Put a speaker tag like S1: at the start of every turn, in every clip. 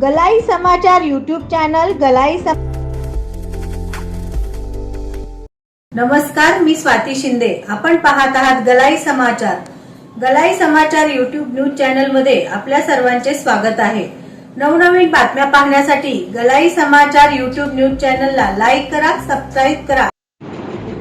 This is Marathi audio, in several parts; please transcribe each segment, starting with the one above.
S1: गलाई समाचार यूट्यूब चॅनल गलाई सम नमस्कार मी स्वाती शिंदे. आपण पाहत आहात गलाई समाचार. गलाई समाचार यूट्यूब न्यूज चॅनलमध्ये आपल्या सर्वांचे स्वागत आहे. नवनवीन बातम्या पाहण्यासाठी गलाई समाचार यूट्यूब न्यूज चॅनलला लाईक करा सबस्क्राईब करा.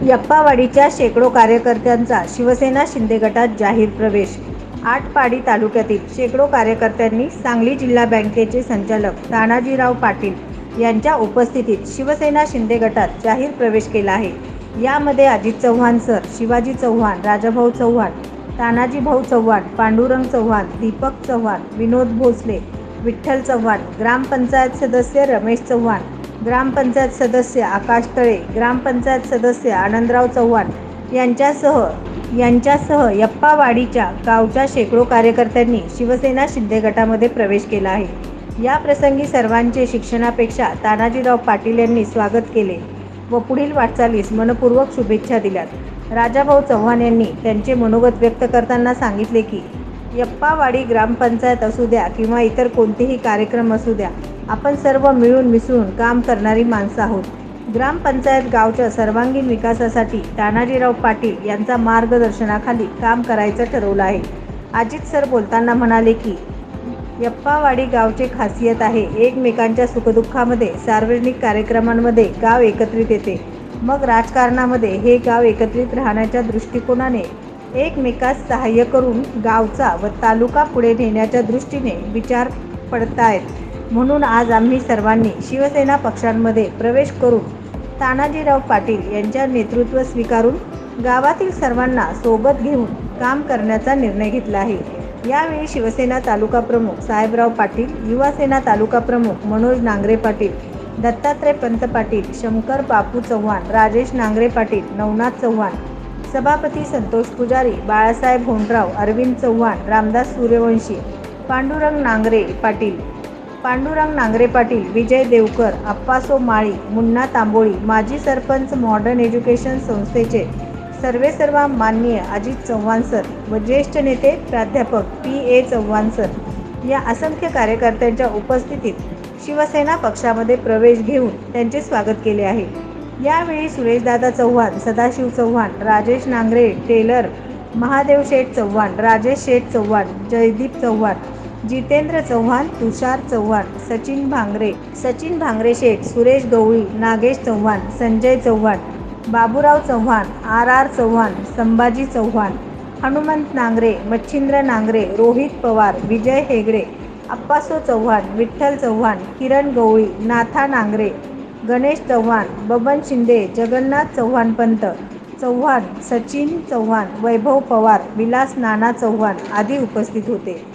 S1: यप्पावाडीच्या शेकडो कार्यकर्त्यांचा शिवसेना शिंदे गटात जाहीर प्रवेश. आटपाडी तालुक्यातील शेकडो कार्यकर्त्यांनी सांगली जिल्हा बँकेचे संचालक तानाजीराव पाटील यांच्या उपस्थितीत शिवसेना शिंदे गटात जाहीर प्रवेश केला आहे. यामध्ये अजित चव्हाण सर शिवाजी चव्हाण राजाभाऊ चव्हाण तानाजी भाऊ चव्हाण पांडुरंग चव्हाण दीपक चव्हाण विनोद भोसले विठ्ठल चव्हाण ग्रामपंचायत सदस्य रमेश चव्हाण ग्रामपंचायत सदस्य आकाश तळे ग्रामपंचायत सदस्य आनंदराव चव्हाण यांच्यासह यांच्यासह यप्पावाडीच्या गावच्या शेकडो कार्यकर्त्यांनी शिवसेना शिंदे गटामध्ये प्रवेश केला आहे. या प्रसंगी सर्वांचे शिक्षणापेक्षा तानाजीराव पाटील यांनी स्वागत केले व पुढील वाटचालीस मनपूर्वक शुभेच्छा दिल्यात. राजाभाऊ चव्हाण यांनी त्यांचे मनोगत व्यक्त करताना सांगितले की यप्पावाडी ग्रामपंचायत असू द्या किंवा इतर कोणतेही कार्यक्रम असू द्या आपण सर्व मिळून मिसळून काम करणारी माणसं आहोत. ग्रामपंचायत गावच्या सर्वांगीण विकासासाठी तानाजीराव पाटील यांचा मार्गदर्शनाखाली काम करायचं ठरवलं आहे. अजित सर बोलताना म्हणाले की यप्पावाडी गावचे खासियत आहे एकमेकांच्या सुखदुःखामध्ये सार्वजनिक कार्यक्रमांमध्ये गाव एकत्रित येते. मग राजकारणामध्ये हे गाव एकत्रित राहण्याच्या दृष्टिकोनाने एकमेकास सहाय्य करून गावचा व तालुका पुढे नेण्याच्या दृष्टीने विचार पडतायत. म्हणून आज आम्ही सर्वांनी शिवसेना पक्षांमध्ये प्रवेश करून तानाजीराव पाटील यांच्या नेतृत्व स्वीकारून गावातील सर्वांना सोबत घेऊन काम करण्याचा निर्णय घेतला आहे. यावेळी शिवसेना तालुका प्रमुख साहेबराव पाटील युवासेना तालुका प्रमुख मनोज नांगरे पाटील दत्तात्रय पंत पाटील शंकर बापू चव्हाण राजेश नांगरे पाटील नवनाथ चव्हाण सभापती संतोष पुजारी बाळासाहेब होंडराव अरविंद चव्हाण रामदास सूर्यवंशी पांडुरंग नांगरे पाटील पांडुरंग नांगरे पाटील विजय देवकर अप्पासो माळी मुन्ना तांबोळी माजी सरपंच मॉडर्न एज्युकेशन संस्थेचे सर्वे सर्वा माननीय अजित चव्हाण सर व ज्येष्ठ नेते प्राध्यापक पी ए चव्हाण सर या असंख्य कार्यकर्त्यांच्या उपस्थितीत शिवसेना पक्षामध्ये प्रवेश घेऊन त्यांचे स्वागत केले आहे. यावेळी Sureshdada Chavan Sadashiv Chavan Rajesh Nangare tailor Mahadev Sheth Chavan Rajesh Sheth Chavan Jaydeep Chavan Jitendra Chavan Tushar Chavan Sachin Bhangare Sachin Bhangare Sheth Suresh Gawali Nagesh Chavan Sanjay Chavan Baburao Chavan R R Chavan Sambhaji Chavan Hanumant Nangare Machhindra Nangare Rohit Pawar Vijay Hegde Appaso Chavan Vitthal Chavan Kiran Gawali Natha Nangare Ganesh Chavan Baban Shinde Jagannath Chavan Pant Chavan Sachin Chavan वैभव पवार विलास नाना चव्हाण आदी उपस्थित होते.